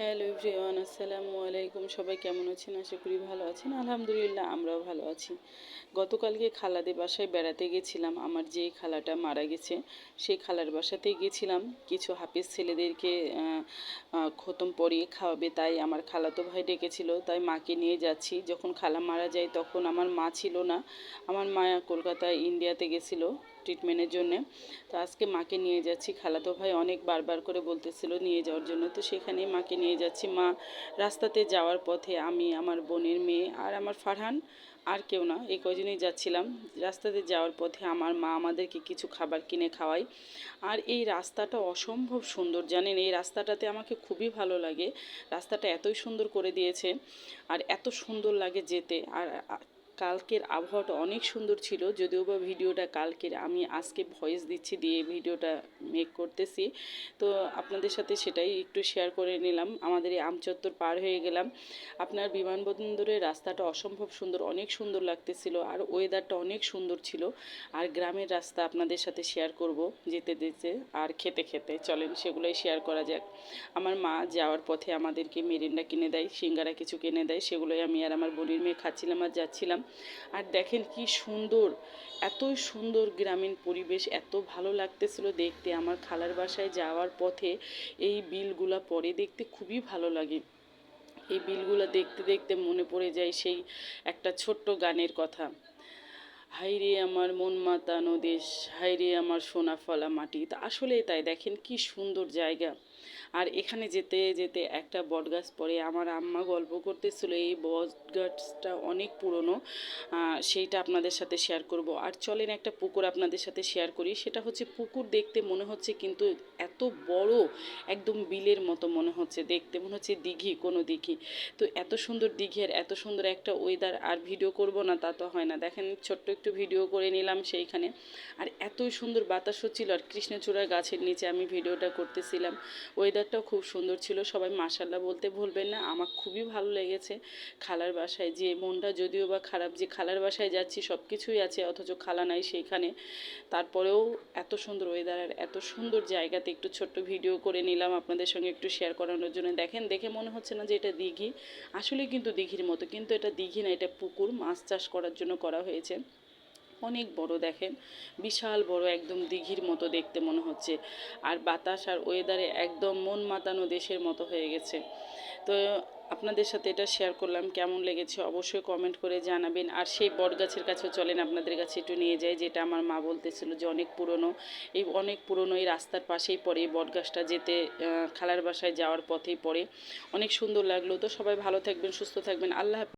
Hello everyone, আসসালামু আলাইকুম। সবাই কেমন আছেন? আশা করি ভালো আছেন। আলহামদুলিল্লাহ, আমরাও ভালো আছি। গতকালকে খালাদের বাসায় বেড়াতে গেছিলাম। আমার যে খালাটা মারা গেছে, সেই খালার বাসাতেই গেছিলাম। কিছু হাফিজ ছেলেদেরকে খতম পরিয়ে খাওয়াবে। তাই আমার খালাতো ভাই ডেকেছিল। তাই মাকে নিয়ে যাচ্ছি। যখন খালা মারা যায়, তখন আমার মা ছিল না। আমার মা কলকাতায় ইন্ডিয়াতে গেছিল ট্রিটমেন্টের জন্যে। তো আজকে মাকে নিয়ে যাচ্ছি। খালাতো ভাই অনেক বারবার করে বলতেছিল নিয়ে যাওয়ার জন্য। তো সেখানে মাকে নিয়ে যাচ্ছি। মা রাস্তাতে যাওয়ার পথে আমি, আমার বোনের মেয়ে আর আমার ফারহান আর কেউ না, এই কজনেই যাচ্ছিলাম। রাস্তাতে যাওয়ার পথে আমার মা আমাদেরকে কিছু খাবার কিনে খাওয়াই আর এই রাস্তাটা অসম্ভব সুন্দর, জানেন? এই রাস্তাটাতে আমাকে খুবই ভালো লাগে। রাস্তাটা এতই সুন্দর করে দিয়েছে আর এত সুন্দর লাগে যেতে। আর কালকের আবহাওয়াটা অনেক সুন্দর ছিল, যদিও বা ভিডিওটা কালকের আমি আজকে ভয়েস দিচ্ছি দিয়ে ভিডিওটা মেক করতেছি। তো আপনাদের সাথে সেটাই একটু শেয়ার করে নিলাম, আমাদের এই আমচত্বর পার হয়ে গেলাম। আপনার বিমানবন্দরের রাস্তাটা অসম্ভব সুন্দর, অনেক সুন্দর লাগতেছিল আর ওয়েদারটা অনেক সুন্দর ছিল। আর গ্রামের রাস্তা আপনাদের সাথে শেয়ার করব, যেতে যেতে আর খেতে খেতে। চলেন সেগুলোই শেয়ার করা যাক। আমার মা যাওয়ার পথে আমাদেরকে মেরিন্ডা কিনে দেয়, সিঙ্গারা কিছু কিনে দেয়, সেগুলোই আমি আর আমার বোনের মেয়ে খাচ্ছিলাম আর যাচ্ছিলাম। আর দেখেন কি সুন্দর, এতই সুন্দর গ্রামীণ পরিবেশ, এত ভালো লাগতেছিল দেখতে। আমার খালার বাসায় যাওয়ার পথে এই বিলগুলা পরে দেখতে খুবই ভালো লাগে। এই বিলগুলো দেখতে দেখতে মনে পড়ে যায় সেই একটা ছোট্ট গানের কথা। হাইরে আমার মন মাতানো দেশ হাইরে আমার সোনা ফলা মাটি। তা আসলেই তাই, দেখেন কি সুন্দর জায়গা। আর এখানে যেতে যেতে একটা বটগাছ পরে আমার আম্মা গল্প করতেছিল, এই বটগাছটা অনেক পুরনো সেইটা আপনাদের সাথে শেয়ার করব। আর চলেন একটা পুকুর আপনাদের সাথে শেয়ার করি, সেটা হচ্ছে পুকুর দেখতে মনে হচ্ছে কিন্তু এত বড়, একদম বিলের মতো মনে হচ্ছে দেখতে, মনে হচ্ছে দিঘি, কোনো দিঘি। তো এত সুন্দর দিঘি আর এত সুন্দর একটা ওয়েদার আর ভিডিও করব না, তা তো হয় না। দেখেন, ছোট্ট একটু ভিডিও করে নিলাম সেইখানে। আর এতই সুন্দর বাতাস হচ্ছিল আর কৃষ্ণচূড়া গাছের নিচে আমি ভিডিওটা করতেছিলাম। ওয়েদারটাও খুব সুন্দর ছিল। সবাই মাসাল্লাহ বলতে ভুলবেন না, আমার খুবই ভালো লেগেছে। খালার বাসায় যে মনটা যদিও বা খারাপ, যে খালার বাসায় যাচ্ছি সব কিছুই আছে, অথচ খালা নাই সেইখানে। তারপরেও এত সুন্দর ওয়েদার আর এত সুন্দর জায়গাতে একটু ছোট্ট ভিডিও করে নিলাম আপনাদের সঙ্গে একটু শেয়ার করানোর জন্য। দেখেন, দেখে মনে হচ্ছে না যে এটা দিঘি। আসলে কিন্তু দিঘির মতো, কিন্তু এটা দিঘি না, এটা পুকুর। মাছ চাষ করার জন্য করা হয়েছে। অনেক বড় দেখেন। বিশাল বড় একদম দিঘির মতো দেখতে মনে হচ্ছে। আর বাতাস আর ওয়েদারে একদম মন মাতানো দেশের মতো হয়ে গেছে। তো আপনাদের সাথে এটা শেয়ার করলাম, কেমন লেগেছে অবশ্যই কমেন্ট করে জানাবেন। আর সেই বটগাছের কাছেও চলেন, আপনাদের কাছে একটু নিয়ে যাই, যেটা আমার মা বলতেছিল যে অনেক পুরনো। এই অনেক পুরনো এই রাস্তার পাশেই পড়ে এই বটগাছটা যেতে খালার বাসায় যাওয়ার পথেই পড়ে। অনেক সুন্দর লাগল। তো সবাই ভালো থাকবেন, সুস্থ থাকবেন। আল্লাহ।